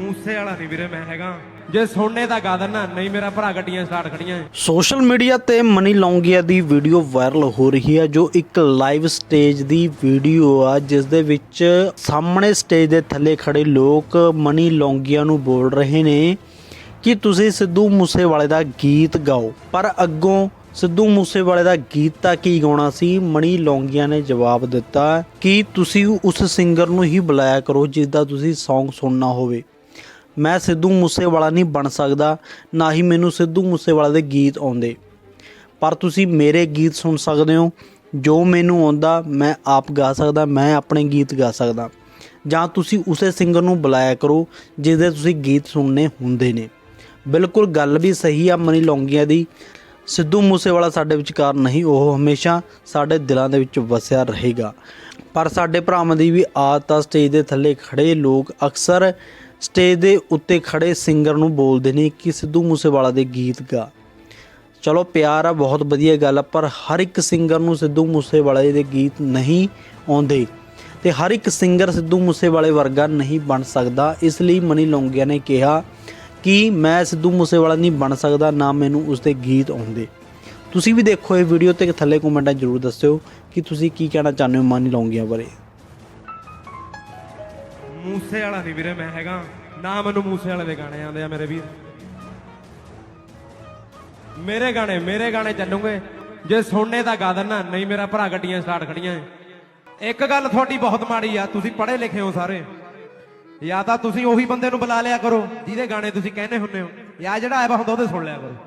ਮੂਸੇ ਵਾਲਾ ਨਹੀਂ ਵੀਰੇ ਮੈਂ ਹੈਗਾ। ਜੇ ਸੁਣਨੇ ਤਾਂ ਗਾ ਦੇਣਾ ਨਹੀਂ ਮੇਰਾ ਭਰਾ ਗੱਡੀਆਂ ਸਟਾਰਟ ਖੜੀਆਂ ਸੋਸ਼ਲ ਮੀਡੀਆ ਤੇ ਮਨੀ ਲੌਂਗੀਆ ਦੀ ਵੀਡੀਓ ਵਾਇਰਲ ਹੋ ਰਹੀ ਹੈ, ਜੋ ਇੱਕ ਲਾਈਵ ਸਟੇਜ ਦੀ ਵੀਡੀਓ ਆ, ਜਿਸ ਦੇ ਵਿੱਚ ਸਾਹਮਣੇ ਸਟੇਜ ਦੇ ਥੱਲੇ ਖੜੇ ਲੋਕ ਮਨੀ ਲੌਂਗੀਆ ਨੂੰ ਬੋਲ ਰਹੇ ਨੇ ਕਿ ਤੁਸੀਂ ਸਿੱਧੂ ਮੂਸੇਵਾਲੇ ਦਾ ਗੀਤ ਗਾਓ। ਪਰ ਅੱਗੋਂ ਸਿੱਧੂ ਮੂਸੇਵਾਲੇ ਦਾ ਗੀਤ ਤਾਂ ਕੀ ਗਾਉਣਾ ਸੀ? ਮਣੀ ਲੌਂਗੀਆਂ ਨੇ ਜਵਾਬ ਦਿੱਤਾ ਕਿ ਤੁਸੀਂ ਉਸ ਸਿੰਗਰ ਨੂੰ ਹੀ ਬੁਲਾਇਆ ਕਰੋ ਜਿਸ ਦਾ ਤੁਸੀਂ Song ਸੁਣਨਾ ਹੋਵੇ। ਮੈਂ ਸਿੱਧੂ ਮੂਸੇਵਾਲਾ ਨਹੀਂ ਬਣ ਸਕਦਾ, ਨਾ ਹੀ ਮੈਨੂੰ ਸਿੱਧੂ ਮੂਸੇਵਾਲਾ ਦੇ ਗੀਤ ਆਉਂਦੇ। ਪਰ ਤੁਸੀਂ ਮੇਰੇ ਗੀਤ ਸੁਣ ਸਕਦੇ ਹੋ। ਜੋ ਮੈਨੂੰ ਆਉਂਦਾ, ਮੈਂ ਆਪ ਗਾ ਸਕਦਾ, ਮੈਂ ਆਪਣੇ ਗੀਤ ਗਾ ਸਕਦਾ। ਜਾਂ ਤੁਸੀਂ ਉਸੇ ਸਿੰਗਰ ਨੂੰ ਬੁਲਾਇਆ ਕਰੋ ਜਿਸ ਦੇ ਤੁਸੀਂ ਗੀਤ ਸੁਣਨੇ ਹੁੰਦੇ ਨੇ। ਬਿਲਕੁਲ ਗੱਲ ਵੀ ਸਹੀ ਆ ਮਨੀ ਲੌਂਗੀਆਂ ਦੀ। ਸਿੱਧੂ ਮੂਸੇਵਾਲਾ ਸਾਡੇ ਵਿਚਕਾਰ ਨਹੀਂ, ਉਹ ਹਮੇਸ਼ਾ ਸਾਡੇ ਦਿਲਾਂ ਦੇ ਵਿੱਚ ਵਸਿਆ ਰਹੇਗਾ। ਪਰ ਸਾਡੇ ਭਰਾਵਾਂ ਦੀ ਵੀ ਆਦਤ ਆ ਸਟੇਜ ਦੇ ਥੱਲੇ ਖੜੇ ਲੋਕ ਅਕਸਰ ਸਟੇਜ ਦੇ ਉੱਤੇ ਖੜੇ ਸਿੰਗਰ ਨੂੰ ਬੋਲਦੇ ਨੇ ਕਿ ਸਿੱਧੂ ਮੂਸੇਵਾਲਾ ਦੇ ਗੀਤ ਗਾ। ਚਲੋ, ਪਿਆਰ ਆ, ਬਹੁਤ ਵਧੀਆ ਗੱਲ ਆ, ਪਰ ਹਰ ਇੱਕ ਸਿੰਗਰ ਨੂੰ ਸਿੱਧੂ ਮੂਸੇਵਾਲੇ ਦੇ ਗੀਤ ਨਹੀਂ ਆਉਂਦੇ ਤੇ ਹਰ ਇੱਕ ਸਿੰਗਰ ਸਿੱਧੂ ਮੂਸੇਵਾਲੇ ਵਰਗਾ ਨਹੀਂ ਬਣ ਸਕਦਾ। ਇਸ ਲਈ ਮਨੀ ਲੌਂਗੀਆ ਨੇ ਕਿਹਾ ਕਿ ਮੈਂ ਸਿੱਧੂ ਮੂਸੇਵਾਲਾ ਨਹੀਂ ਬਣ ਸਕਦਾ, ਨਾ ਮੈਨੂੰ ਉਸਦੇ ਗੀਤ ਆਉਂਦੇ। ਤੁਸੀਂ ਵੀ ਦੇਖੋ ਇਹ ਵੀਡੀਓ ਤੇ ਥੱਲੇ ਕਮੈਂਟਾਂ ਜ਼ਰੂਰ ਦੱਸਿਓ ਕਿ ਤੁਸੀਂ ਕੀ ਕਹਿਣਾ ਚਾਹੁੰਦੇ ਹੋ ਮਨੀ ਲੌਂਗੀਆ ਬਾਰੇ। ਮੂਸੇ ਵਾਲਾ ਨਹੀਂ ਵੀਰੇ, ਮੈਂ ਹੈਗਾ। ਨਾ ਮੈਨੂੰ ਮੂਸੇ ਵਾਲੇ ਦੇ ਗਾਣੇ ਆਉਂਦੇ ਆ ਮੇਰੇ ਵੀਰ। ਮੇਰੇ ਗਾਣੇ ਮੇਰੇ ਗਾਣੇ ਚੱਲੂਗੇ। ਜੇ ਸੁਣਨੇ ਤਾਂ ਗਾ ਦੇਣਾ ਨਹੀਂ ਮੇਰਾ ਭਰਾ ਗੱਡੀਆਂ ਸਟਾਰਟ ਖੜੀਆਂ ਇੱਕ ਗੱਲ ਤੁਹਾਡੀ ਬਹੁਤ ਮਾੜੀ ਆ, ਤੁਸੀਂ ਪੜ੍ਹੇ ਲਿਖੇ ਹੋ ਸਾਰੇ। ਜਾਂ ਤਾਂ ਤੁਸੀਂ ਉਹੀ ਬੰਦੇ ਨੂੰ ਬੁਲਾ ਲਿਆ ਕਰੋ, ਜਿਹਦੇ ਗਾਣੇ ਤੁਸੀਂ ਕਹਿੰਦੇ ਹੁੰਦੇ ਹੋ। ਜਾਂ ਜਿਹੜਾ ਆਇਆ ਵਾ ਹੁੰਦਾ, ਉਹਦੇ ਸੁਣ ਲਿਆ ਕਰੋ।